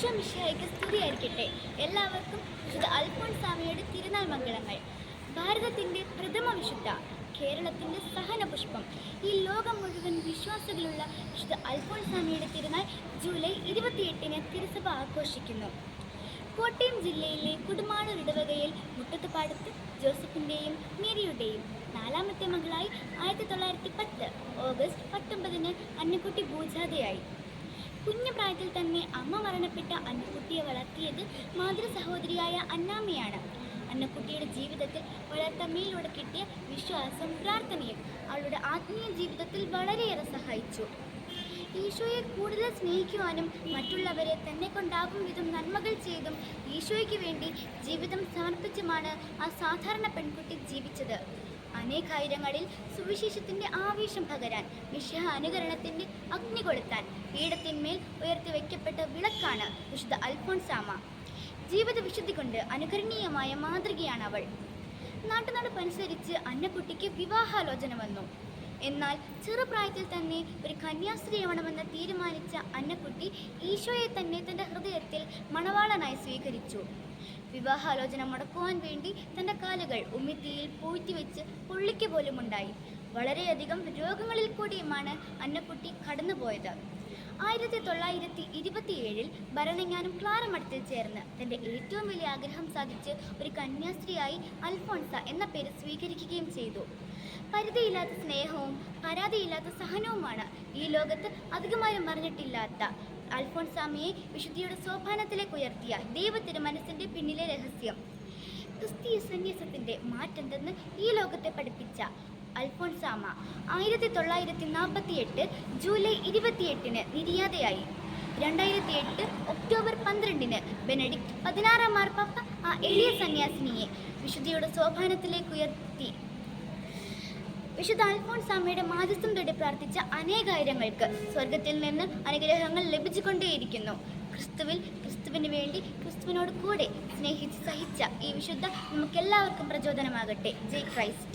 ഈശോമിശിഹായ്ക്ക് സ്തുതിയായിരിക്കട്ടെ. എല്ലാവർക്കും വിശുദ്ധ അൽഫോൺസാമിയുടെ തിരുനാൾ മംഗളങ്ങൾ. ഭാരതത്തിന്റെ പ്രഥമ വിശുദ്ധ കേരളത്തിന്റെ സഹന പുഷ്പം. ഈ ലോകം മുഴുവൻ വിശ്വാസികളുള്ള വിശുദ്ധ അൽഫോൺസാമിയുടെ തിരുനാൾ ജൂലൈ ഇരുപത്തിയെട്ടിന് തിരുസഭ ആഘോഷിക്കുന്നു. കോട്ടയം ജില്ലയിലെ കുടുമാടൂർ ഇടവകയിൽ മുട്ടത്തുപാടത്ത് ജോസഫിന്റെയും മേരിയുടെയും നാലാമത്തെ മകളായി ആയിരത്തി തൊള്ളായിരത്തി പത്ത് ഓഗസ്റ്റ് പത്തൊമ്പതിന് അന്നക്കുട്ടി പൂജാതയായി. കുഞ്ഞു പ്രായത്തിൽ തന്നെ അമ്മ മരണപ്പെട്ട അന്നക്കുട്ടിയെ വളർത്തിയത് മാതൃ സഹോദരിയായ അന്നാമ്മയാണ്. അന്നക്കുട്ടിയുടെ ജീവിതത്തിൽ വളർത്തമ്മയിലൂടെ കിട്ടിയ വിശ്വാസം പ്രാർത്ഥനയും അവളുടെ ആത്മീയ ജീവിതത്തിൽ വളരെയേറെ സഹായിച്ചു. ഈശോയെ കൂടുതൽ സ്നേഹിക്കുവാനും മറ്റുള്ളവരെ തന്നെ കൊണ്ടാകും വിധം നന്മകൾ ചെയ്തും ഈശോയ്ക്ക് വേണ്ടി ജീവിതം സമർപ്പിച്ചുമാണ് ആ സാധാരണ പെൺകുട്ടി ജീവിച്ചത്. അനേകായിരങ്ങളിൽ സുവിശേഷത്തിന്റെ ആവേശം പകരാൻ വിശുദ്ധ അനുകരണത്തിന്റെ അഗ്നി കൊളുത്താൻ പീഠത്തിന്മേൽ ഉയർത്തി വയ്ക്കപ്പെട്ട വിളക്കാണ് വിശുദ്ധ അൽഫോൺസാമ ജീവിത വിശുദ്ധി കൊണ്ട് അനുകരണീയമായ മാതൃകയാണ് അവൾ നാട്ടുനടപ്പനുസരിച്ച് അന്നക്കുട്ടിക്ക് വിവാഹാലോചന വന്നു. എന്നാൽ ചെറുപ്രായത്തിൽ തന്നെ ഒരു കന്യാസ്ത്രീയാവണമെന്ന് തീരുമാനിച്ച അന്നക്കുട്ടി ഈശോയെ തന്നെ തന്റെ ഹൃദയത്തിൽ മണവാളനായി സ്വീകരിച്ചു. വിവാഹാലോചന മുടക്കുവാൻ വേണ്ടി തന്റെ കാലുകൾ പൂഴ്ത്തി വെച്ച് പുള്ളിക്ക് പോലും ഉണ്ടായി. വളരെയധികം രോഗങ്ങളിൽ കൂടിയുമാണ് അന്നക്കുട്ടി കടന്നുപോയത്. ആയിരത്തി തൊള്ളായിരത്തി ഇരുപത്തിയേഴിൽ ഭരണങ്ങാനം ക്ലാരമഠത്തിൽ ചേർന്ന് തന്റെ ഏറ്റവും വലിയ ആഗ്രഹം സാധിച്ച് ഒരു കന്യാസ്ത്രീയായി അൽഫോൺസ എന്ന പേര് സ്വീകരിക്കുകയും ചെയ്തു. പരിധിയില്ലാത്ത സ്നേഹവും പരാതിയില്ലാത്ത സഹനവുമാണ് ഈ ലോകത്ത് അധികമായും പറഞ്ഞിട്ടില്ലാത്ത അൽഫോൺസാമിയെ വിശുദ്ധിയുടെ സോപാനത്തിലേക്ക് ഉയർത്തിയ ദൈവത്തിന് മനസ്സിന്റെ പിന്നിലെ രഹസ്യം. ക്രിസ്തീയ സന്യാസത്തിന്റെ മാറ്റെന്തെന്ന് ഈ ലോകത്തെ പഠിപ്പിച്ച അൽഫോൺസാമ ആയിരത്തി തൊള്ളായിരത്തി നാൽപ്പത്തി എട്ട് ജൂലൈ ഇരുപത്തിയെട്ടിന് നിര്യാതയായി. രണ്ടായിരത്തി എട്ട് ഒക്ടോബർ പന്ത്രണ്ടിന് ബെനഡിക്ട് പതിനാറാം മാർപ്പാപ്പ ആ എളിയ സന്യാസിനിയെ വിശുദ്ധിയുടെ സോപാനത്തിലേക്ക് ഉയർത്തി. വിശുദ്ധ അൽഫോൺസാമയുടെ മാധ്യസ്ഥം തേടി പ്രാർത്ഥിച്ച അനേകായിരങ്ങൾക്ക് സ്വർഗത്തിൽ നിന്ന് അനുഗ്രഹങ്ങൾ ലഭിച്ചുകൊണ്ടേയിരിക്കുന്നു. ക്രിസ്തുവിൽ ക്രിസ്തുവിന് വേണ്ടി ക്രിസ്തുവിനോട് കൂടെ സ്നേഹിച്ച് സഹിച്ച ഈ വിശുദ്ധ നമുക്കെല്ലാവർക്കും പ്രചോദനമാകട്ടെ. ജയ് ക്രൈസ്റ്റ്.